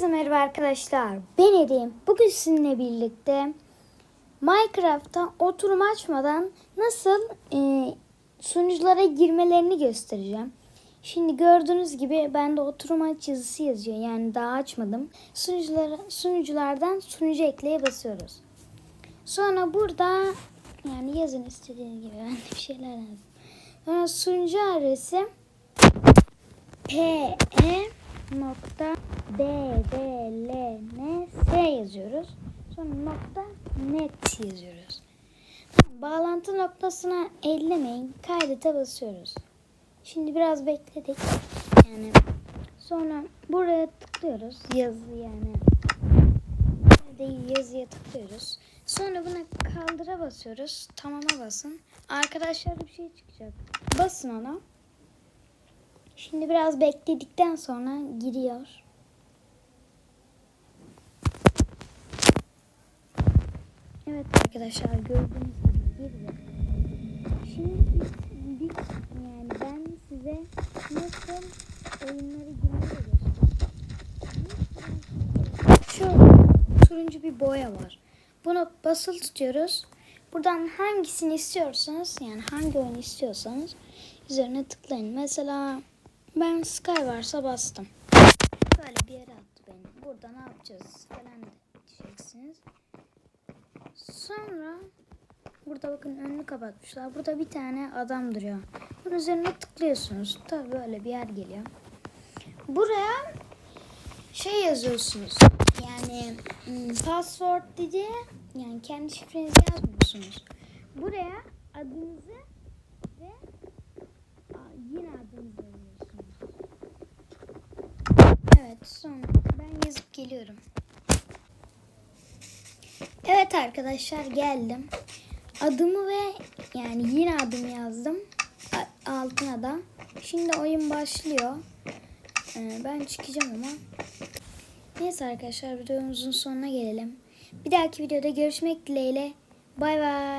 Herkese merhaba arkadaşlar. Ben Erim. Bugün sizinle birlikte Minecraft'ta oturum açmadan nasıl e, sunuculara girmelerini göstereceğim. Şimdi gördüğünüz gibi bende oturum aç yazısı yazıyor. Yani daha açmadım. Sunuculara, sunuculardan sunucu ekleye basıyoruz. Sonra burada yani yazın istediğiniz gibi ben de bir şeyler yazdım. Sonra sunucu adresi P E nokta D D L N S yazıyoruz. Sonra nokta net yazıyoruz. Bağlantı noktasına ellemeyin. Kaydete basıyoruz. Şimdi biraz bekledik. Yani sonra buraya tıklıyoruz. Yazı yani. Değil yazıya tıklıyoruz. Sonra buna kaldıra basıyoruz. Tamama basın. Arkadaşlar bir şey çıkacak. Basın ona. Şimdi biraz bekledikten sonra giriyor. Evet arkadaşlar gördüğünüz gibi girdi. Şimdi biz, yani ben size nasıl oyunları girmeyi. Şu turuncu bir boya var. Bunu basılı tutuyoruz. Buradan hangisini istiyorsanız yani hangi oyunu istiyorsanız üzerine tıklayın. Mesela ben Sky varsa bastım. Böyle bir yere attı beni. Burada ne yapacağız falan diyeceksiniz. Sonra burada bakın önünü kapatmışlar. Burada bir tane adam duruyor. Bunun üzerine tıklıyorsunuz. Tabii böyle bir yer geliyor. Buraya şey yazıyorsunuz. Yani hmm, password diye yani kendi şifrenizi yazmıyorsunuz. Buraya adınızı ve aa, yine adınızı yazıyorsunuz. Evet sonra ben geliyorum. Evet arkadaşlar geldim. Adımı ve yani yine adımı yazdım. Altına da. Şimdi oyun başlıyor. Ee, ben çıkacağım ama. Neyse arkadaşlar videomuzun sonuna gelelim. Bir dahaki videoda görüşmek dileğiyle. Bay bay.